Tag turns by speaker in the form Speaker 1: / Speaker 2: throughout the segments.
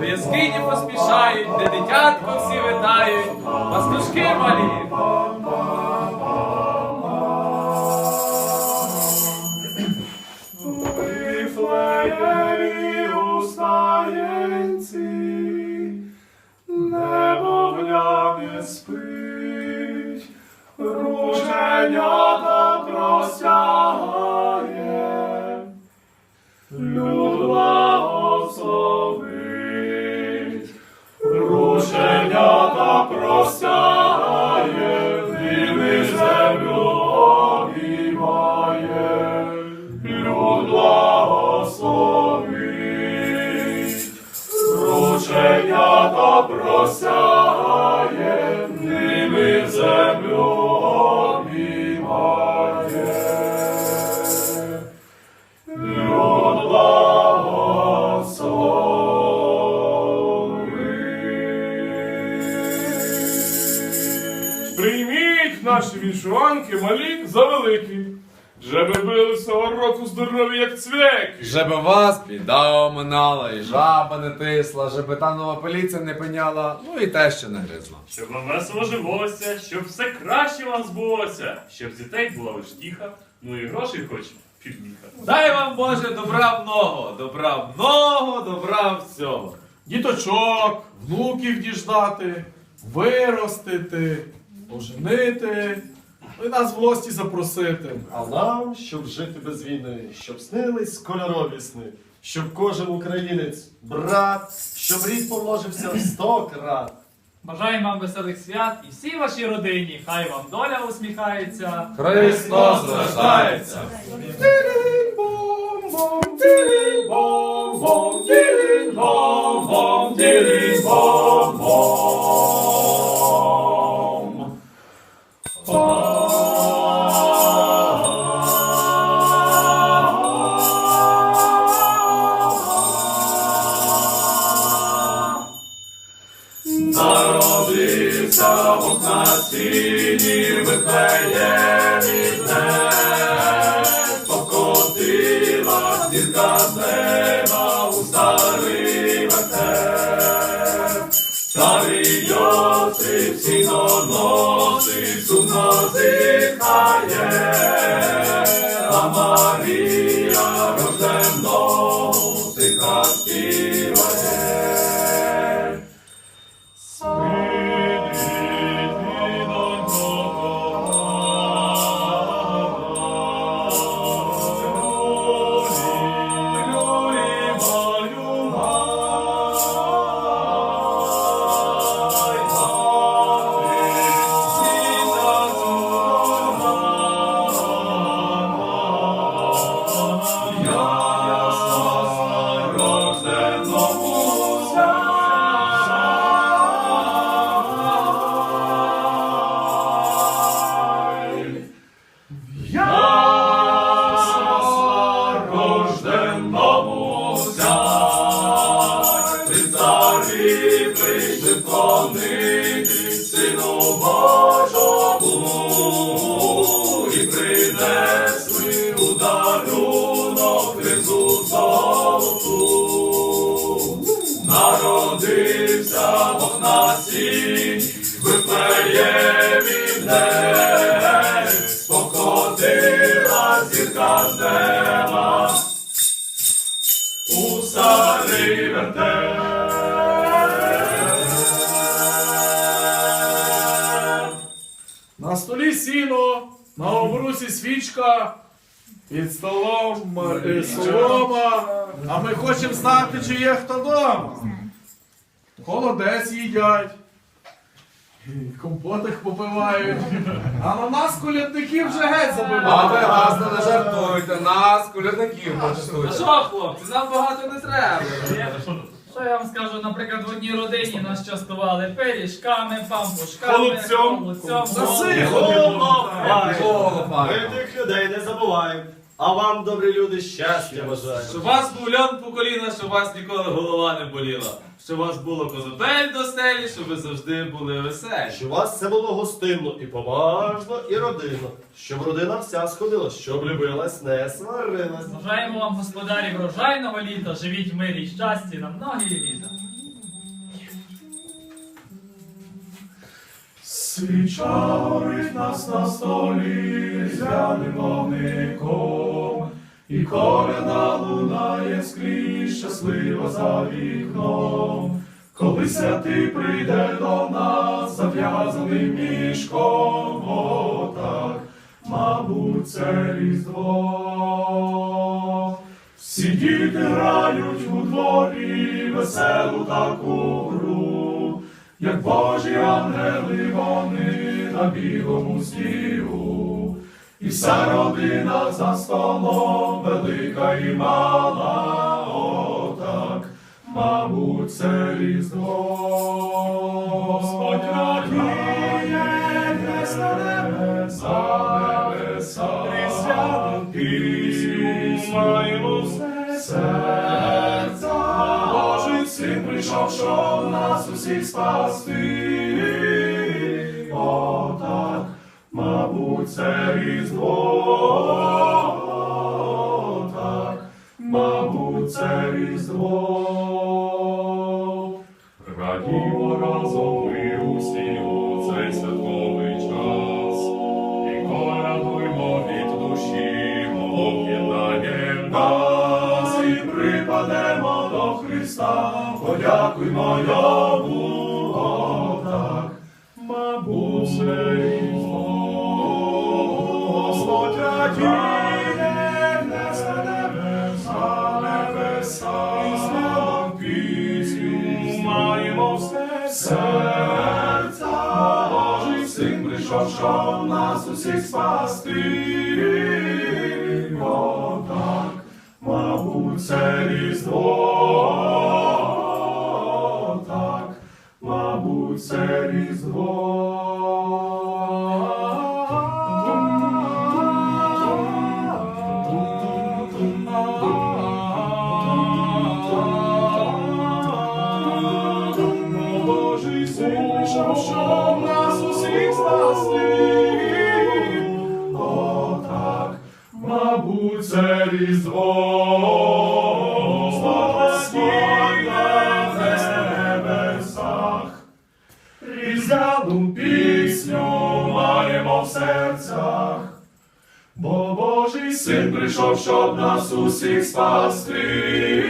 Speaker 1: до яскині поспішають, де дитятко всі витають, пастушки малі.
Speaker 2: Немовля не спить, рушенята просягає, просягає, ними землю обіймає, люд благословить, рушенята просягає, наші вішуванки малі за великі. Жеби били цього року здорові, як цвяки.
Speaker 3: Żeby вас біда оминала, і жаба не тисла, żeby та нова поліція не пеняла, ну і те ще не гризла.
Speaker 2: Щоб вам весело жилося, щоб все краще вам збулося, щоб з дітей була вештіха, ну і грошей хоч півміха.
Speaker 1: Дай вам Боже добра много, добра много, добра всього.
Speaker 4: діточок, внуків діждати, виростити, оженити, і нас в гості запросити.
Speaker 5: А нам, щоб жити без війни, щоб снились кольорові сни, щоб кожен українець, брат, щоб рід помножився в сто крат.
Speaker 6: Бажаємо вам веселих свят і всій вашій родині. Хай вам доля усміхається.
Speaker 3: Христос рождається!
Speaker 2: Народився Бог на сіні Вифлеємі
Speaker 4: обрусі свічка, під столом е, солома. А ми хочемо знати, чи є хто вдома. Холодець їдять. і Компотих попивають. А на нас колядників вже геть
Speaker 3: А ви
Speaker 4: забивають.
Speaker 3: не жартуйте, нас, колядників
Speaker 6: Ну
Speaker 3: почастуйте.
Speaker 1: Що, хлопці, нам багато не треба.
Speaker 6: Що я вам скажу, наприклад, в одній родині нас частували пиріжками, пампушками,
Speaker 4: Холодцем.
Speaker 6: холодцем.
Speaker 4: Заси,
Speaker 5: Голова! Ми тих людей не забуваємо. А вам, добрі люди, щастя бажаю.
Speaker 1: Щоб вас був льон по коліна, щоб вас ніколи голова не боліла. Щоб у вас було козопель до стелі, щоб ви завжди були веселі.
Speaker 5: Щоб вас все було гостинно і поважно, і родинно. Щоб родина вся сходила, щоб любилась, не сварилась.
Speaker 6: Бажаємо вам, господарі, врожайного літа, живіть в мирі і щасті на многі літа.
Speaker 2: Свіча горить нас на столі, зяним вогником, і коляда лунає скрізь щаслива за вікном. Коли святий прийде до нас зав'язаним мішком, отак, мабуть, це різдво. Всі діти грають у дворі веселу таку гру, як Божі ангели вони на білому снігу, і вся родина за столом велика і мала, отак, мабуть, це різдво. Господь радіє, небеса, небеса, пісню маємо в серця. Божий син прийшов, щоб нас усіх спасти. Це різдво. Так, мабуть, це різдво. Радімо разом ми усі у цей святковий час. І колядуймо від душі, об'єднаєм нас і припадемо до Христа, подякуймо йому, отак, мабуть, це серця. Божий син прийшов, щоб нас усіх спасти. Божий син прийшов, нас усіх спасти. Отак, мабуть, це різдво. В небесах. Різдвяну пісню маємо в серцях. Бо Божий син прийшов, щоб нас усіх спасти.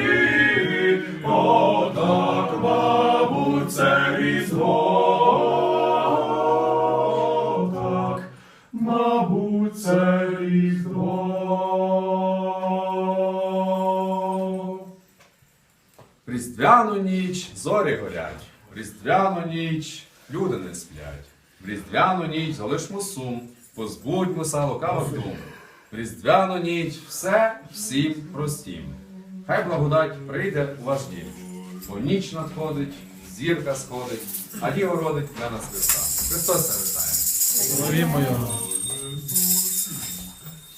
Speaker 2: Отак, мабуть, це Так, мабуть, це різдво.
Speaker 3: Різдвяну ніч зорі горять, в Різдвяну ніч люди не сплять, в Різдвяну ніч залишмо сум, позбудьмося лукавих дум. В Різдвяну ніч все всім простім. Хай благодать прийде у ваш дім. Бо ніч надходить, зірка сходить, а діво родить для нас Христа. Христос це вітає.
Speaker 2: Славімо його.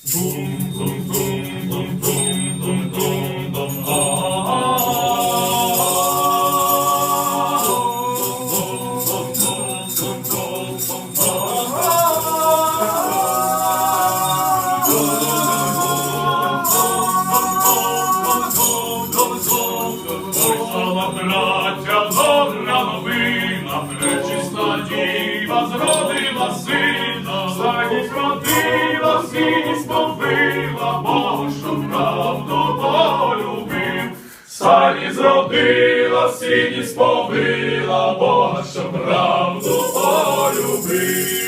Speaker 4: Слава діва зродила сина, Захід родила, сіні сповила, Бога, що правду полюбив. Сані зродила, сіні сповила, Бога, що правду полюбив.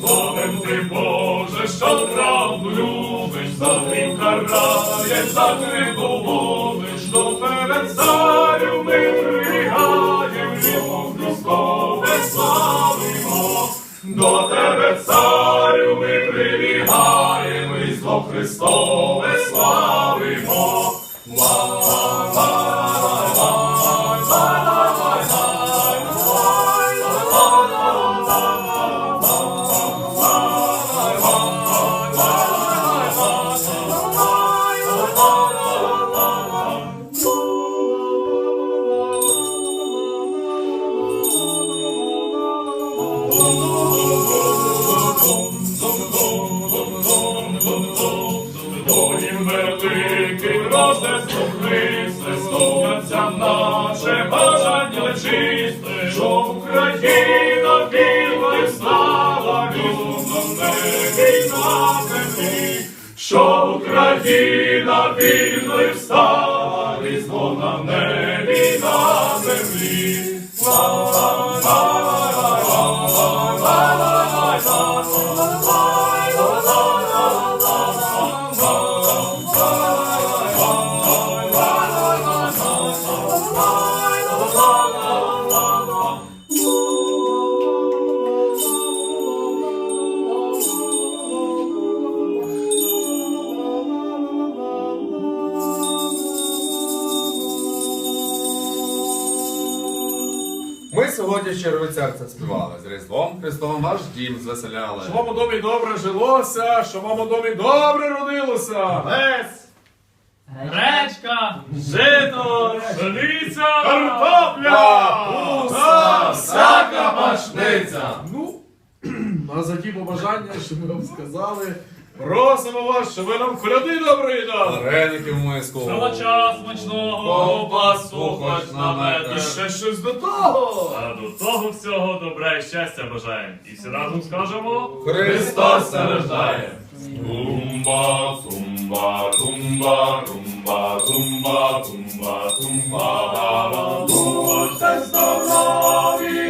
Speaker 4: Славим ти, Боже, що правду любиш, за гріх караєш, за кривду Твоїм великим Рождеством Христе, стовнеться наше бажання чисте,
Speaker 7: що Україна вільна слава людям небі на землі,
Speaker 3: що Україна вільна стала. Сьогодні щирого серця співали. З Різдвом Христовим ваш дім звеселяли.
Speaker 4: Що вам у домі добре жилося, що вам у домі добре родилося.
Speaker 5: Лесь!
Speaker 6: Гречка!
Speaker 7: Жито, пшениця,
Speaker 4: Картопля!
Speaker 3: Уса, всяка пашниця.
Speaker 4: Ну, а за ті побажання, що ми вам сказали, просимо вас, щоб ви нам коляди добрий дали.
Speaker 3: Вареники в миску.
Speaker 7: Золоча смачного, ковбасу хоч
Speaker 3: І
Speaker 7: намети.
Speaker 4: ще щось до того.
Speaker 7: А до того всього добра і щастя бажаємо. І всі разом скажемо.
Speaker 3: Христос рождає.
Speaker 7: Тумба, тумба, тумба, тумба, тумба, тумба, тумба, баба, будьте здорові,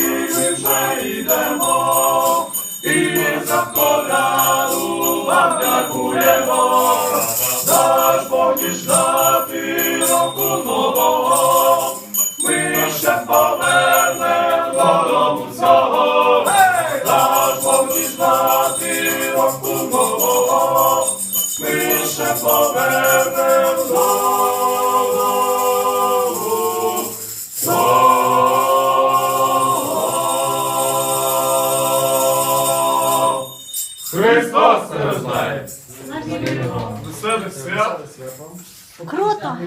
Speaker 7: вже йдемо, і за коляду вам дякуємо, наш Бог діждати року нового, ми ще повернемо дому цього, наш Бог діждати року нового, ми ще повернемо
Speaker 1: Круто!